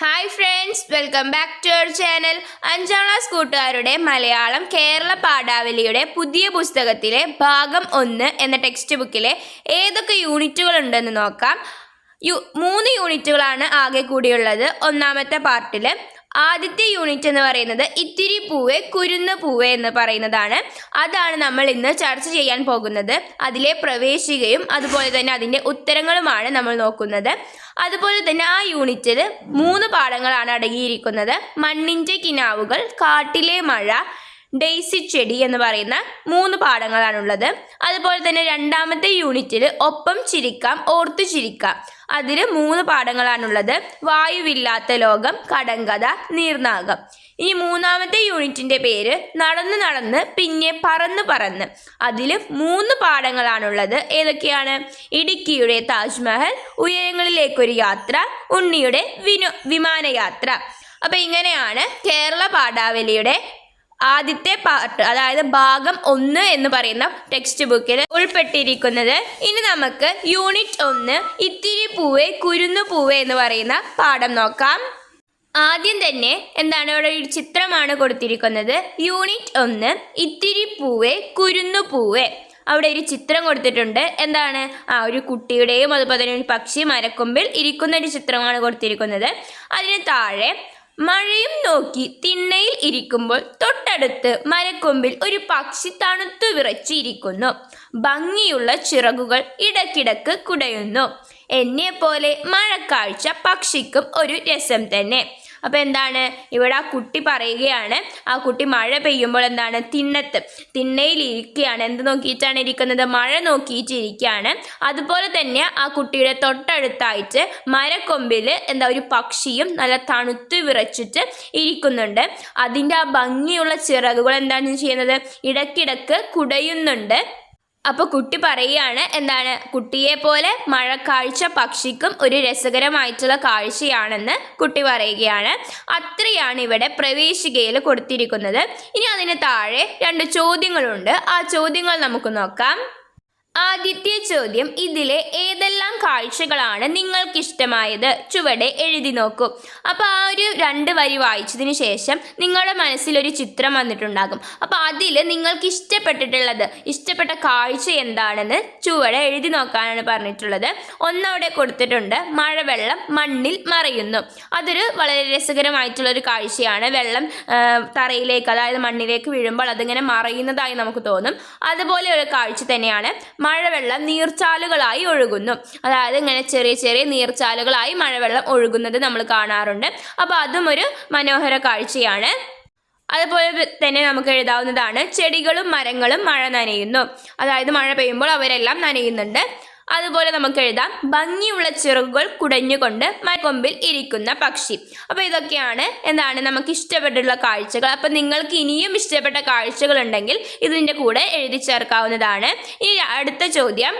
Hi friends welcome back to our channel അഞ്ചാം class കൂട്ടുകാരുടെ മലയാളം കേരള പാഠാവലിയുടെ പുതിയ പുസ്തകത്തിലെ ഭാഗം ഒന്ന് എന്ന ടെക്സ്റ്റ് ബുക്കിലെ ഏതൊക്കെ യൂണിറ്റുകൾ ഉണ്ടെന്ന് നോക്കാം. യു മൂന്ന് യൂണിറ്റുകളാണ് ആകെ കൂടിയുള്ളത്. ഒന്നാമത്തെ പാർട്ടിൽ ആദ്യത്തെ യൂണിറ്റ് എന്ന് പറയുന്നത് ഇത്തിരി പൂവേ കുരുന്ന പൂവേ എന്ന് പറയുന്നതാണ്. അതാണ് നമ്മൾ ഇന്ന് ചർച്ച ചെയ്യാൻ പോകുന്നത്. അതിലെ പ്രവേശികയും അതുപോലെ തന്നെ അതിന്റെ ഉത്തരങ്ങളുമാണ് നമ്മൾ നോക്കുന്നത്. അതുപോലെ തന്നെ ആ യൂണിറ്റിൽ മൂന്ന് പാഠങ്ങളാണ് അടങ്ങിയിരിക്കുന്നത്. മണ്ണിന്റെ കിനാവുകൾ കാട്ടിലെ മഴ ഡെയ്സി ചെടി എന്ന് പറയുന്ന മൂന്ന് പാഠങ്ങളാണുള്ളത് അതുപോലെ തന്നെ രണ്ടാമത്തെ യൂണിറ്റിൽ ഒപ്പം ചിരിക്കാം ഓർത്തു ചിരിക്കാം. അതിൽ മൂന്ന് പാഠങ്ങളാണുള്ളത് വായുവില്ലാത്ത ലോകം കടങ്കഥ നീർനാഗം. ഈ മൂന്നാമത്തെ യൂണിറ്റിന്റെ പേര് നടന്ന് നടന്ന് പിന്നെ പറന്ന് പറന്ന്. അതിൽ മൂന്ന് പാഠങ്ങളാണുള്ളത് ഏതൊക്കെയാണ്? ഇടുക്കിയുടെ താജ്മഹൽ ഉയരങ്ങളിലേക്കൊരു യാത്ര ഉണ്ണിയുടെ വിനോ വിമാനയാത്ര. അപ്പം ഇങ്ങനെയാണ് കേരള പാഠാവലിയുടെ ആദ്യത്തെ പാർട്ട് അതായത് ഭാഗം ഒന്ന് എന്ന് പറയുന്ന ടെക്സ്റ്റ് ബുക്കിൽ ഉൾപ്പെട്ടിരിക്കുന്നത്. ഇനി നമുക്ക് യൂണിറ്റ് ഒന്ന് ഇത്തിരി പൂവേ കുരുന്നു പൂവേ എന്ന് പറയുന്ന പാഠം നോക്കാം. ആദ്യം തന്നെ എന്താണ് ഇവിടെ ഒരു ചിത്രമാണ് കൊടുത്തിരിക്കുന്നത്? യൂണിറ്റ് ഒന്ന് ഇത്തിരി പൂവേ കുരുന്നു പൂവേ. അവിടെ ഒരു ചിത്രം കൊടുത്തിട്ടുണ്ട്. എന്താണ്? ആ ഒരു കുട്ടിയുടെയും അതുപോലെ തന്നെ ഒരു പക്ഷി മരക്കൊമ്പിൽ ഇരിക്കുന്ന ഒരു ചിത്രമാണ് കൊടുത്തിരിക്കുന്നത്. അതിന് താഴെ മഴയും നോക്കി തിണ്ണയിൽ ഇരിക്കുമ്പോൾ തൊട്ടടുത്ത് മരക്കൊമ്പിൽ ഒരു പക്ഷി തണുത്തു വിറച്ചിരിക്കുന്നു. ഭംഗിയുള്ള ചിറകുകൾ ഇടക്കിടക്ക് കുടയുന്നു. എന്നെ പോലെ മഴക്കാഴ്ച പക്ഷിക്കും ഒരു രസം തന്നെ. അപ്പോൾ എന്താണ്? ഇവിടെ ആ കുട്ടി പറയുകയാണ് ആ കുട്ടി മഴ പെയ്യുമ്പോൾ എന്താണ്? തിണ്ണത്ത് തിണ്ണയിൽ ഇരിക്കുകയാണ് എന്ത് നോക്കിയിട്ടാണ് ഇരിക്കുന്നത്? മഴ നോക്കിയിട്ടിരിക്കുകയാണ്. അതുപോലെ തന്നെ ആ കുട്ടിയുടെ തൊട്ടടുത്തായിട്ട് മരക്കൊമ്പിൽ എന്താ ഒരു പക്ഷിയും നല്ല തണുത്തു വിറച്ചിട്ട് ഇരിക്കുന്നുണ്ട്. അതിന്റെ ആ ഭംഗിയുള്ള ചിറകുകൾ എന്താണ് ചെയ്യുന്നത്? ഇടയ്ക്കിടക്ക് കുടയുന്നുണ്ട്. അപ്പോൾ കുട്ടി പറയുകയാണ് എന്താണ്? കുട്ടിയെ പോലെ മഴക്കാഴ്ച പക്ഷിക്കും ഒരു രസകരമായിട്ടുള്ള കാഴ്ചയാണെന്ന് കുട്ടി പറയുകയാണ്. അത്രയാണ് ഇവിടെ പ്രവേശികയിൽ കൊടുത്തിരിക്കുന്നത്. ഇനി അതിന് താഴെ രണ്ട് ചോദ്യങ്ങളുണ്ട്. ആ ചോദ്യങ്ങൾ നമുക്ക് നോക്കാം. ആദ്യത്തെ ചോദ്യം ഇതിലെ ഏതെല്ലാം കാഴ്ചകളാണ് നിങ്ങൾക്കിഷ്ടമായത്? ചുവടെ എഴുതി നോക്കൂ. അപ്പോൾ ആ ഒരു രണ്ട് വരി വായിച്ചതിന് ശേഷം നിങ്ങളുടെ മനസ്സിലൊരു ചിത്രം വന്നിട്ടുണ്ടാകും. അപ്പോൾ അതിൽ നിങ്ങൾക്ക് ഇഷ്ടപ്പെട്ടിട്ടുള്ളത് ഇഷ്ടപ്പെട്ട കാഴ്ച എന്താണെന്ന് ചുവടെ എഴുതി നോക്കാനാണ് പറഞ്ഞിട്ടുള്ളത്. ഒന്നവിടെ കൊടുത്തിട്ടുണ്ട് മഴവെള്ളം മണ്ണിൽ മറയുന്നു. അതൊരു വളരെ രസകരമായിട്ടുള്ള ഒരു കാഴ്ചയാണ്. വെള്ളം തറയിലേക്ക് അതായത് മണ്ണിലേക്ക് വീഴുമ്പോൾ അതിങ്ങനെ മറയുന്നതായി നമുക്ക് തോന്നും. അതുപോലെ ഒരു കാഴ്ച തന്നെയാണ് മഴവെള്ളം നീർച്ചാലുകളായി ഒഴുകുന്നു. അതായത് ഇങ്ങനെ ചെറിയ ചെറിയ നീർച്ചാലുകളായി മഴവെള്ളം ഒഴുകുന്നത് നമ്മൾ കാണാറുണ്ട്. അപ്പോൾ അതും ഒരു മനോഹര കാഴ്ചയാണ്. അതുപോലെ തന്നെ നമുക്ക് എഴുതാവുന്നതാണ് ചെടികളും മരങ്ങളും മഴ നനയുന്നു. അതായത് മഴ പെയ്യുമ്പോൾ അവരെല്ലാം നനയുന്നുണ്ട്. അതുപോലെ നമുക്ക് എഴുതാം. ഭംഗിയുള്ള ചിറകുകൾ കുടഞ്ഞുകൊണ്ട് മരക്കൊമ്പിൽ ഇരിക്കുന്ന പക്ഷി. അപ്പോൾ ഇതൊക്കെയാണ് എന്താണ് നമുക്ക് ഇഷ്ടപ്പെട്ടുള്ള കാഴ്ചകൾ. അപ്പോൾ നിങ്ങൾക്ക് ഇനിയും ഇഷ്ടപ്പെട്ട കാഴ്ചകൾ ഉണ്ടെങ്കിൽ ഇതിന്റെ കൂടെ എഴുതി ചേർക്കാവുന്നതാണ്. ഈ അടുത്ത ചോദ്യം.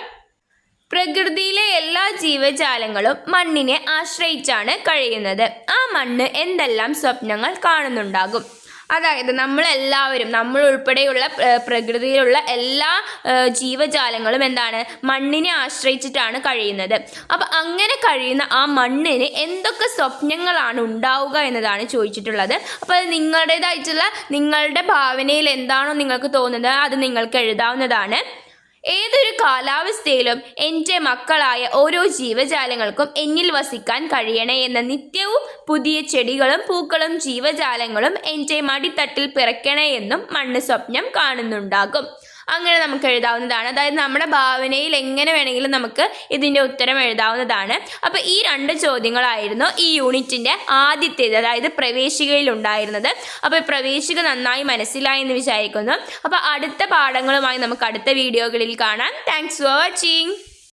പ്രകൃതിയിലെ എല്ലാ ജീവജാലങ്ങളും മണ്ണിനെ ആശ്രയിച്ചാണ് കഴിയുന്നത്. ആ മണ്ണ് എന്തെല്ലാം സ്വപ്നങ്ങൾ കാണുന്നുണ്ടാകും? അതായത് നമ്മളെല്ലാവരും നമ്മൾ ഉൾപ്പെടെയുള്ള പ്രകൃതിയിലുള്ള എല്ലാ ജീവജാലങ്ങളും എന്താണ്? മണ്ണിനെ ആശ്രയിച്ചിട്ടാണ് കഴിയുന്നത്. അപ്പം അങ്ങനെ കഴിയുന്ന ആ മണ്ണിന് എന്തൊക്കെ സ്വപ്നങ്ങളാണ് ഉണ്ടാവുക എന്നതാണ് ചോദിച്ചിട്ടുള്ളത്. അപ്പോൾ അത് നിങ്ങളുടേതായിട്ടുള്ള നിങ്ങളുടെ ഭാവനയിൽ എന്താണോ നിങ്ങൾക്ക് തോന്നുന്നത് അത് നിങ്ങൾക്ക് എഴുതാവുന്നതാണ്. ഏതൊരു കാലാവസ്ഥയിലും എന്റെ മക്കളായ ഓരോ ജീവജാലങ്ങൾക്കും എന്നിൽ വസിക്കാൻ കഴിയണേ എന്ന നിത്യവും പുതിയ ചെടികളും പൂക്കളും ജീവജാലങ്ങളും എന്റെ മടിത്തട്ടിൽ പിറക്കണേ എന്നും മണ്ണ് സ്വപ്നം കാണുന്നുണ്ടാകും. അങ്ങനെ നമുക്ക് എഴുതാവുന്നതാണ്. അതായത് നമ്മുടെ ഭാവനയിൽ എങ്ങനെ വേണമെങ്കിലും നമുക്ക് ഇതിന്റെ ഉത്തരം എഴുതാവുന്നതാണ്. അപ്പോൾ ഈ രണ്ട് ചോദ്യങ്ങളായിരുന്നു ഈ യൂണിറ്റിന്റെ ആദ്യത്തേത് അതായത് പ്രവേശികയിൽ ഉണ്ടായിരുന്നത്. അപ്പോൾ പ്രവേശിക നന്നായി മനസ്സിലായി എന്ന് വിചാരിക്കുന്നു. അപ്പോൾ അടുത്ത പാഠങ്ങളുമായി നമുക്ക് അടുത്ത വീഡിയോകളിൽ കാണാം. Thanks for watching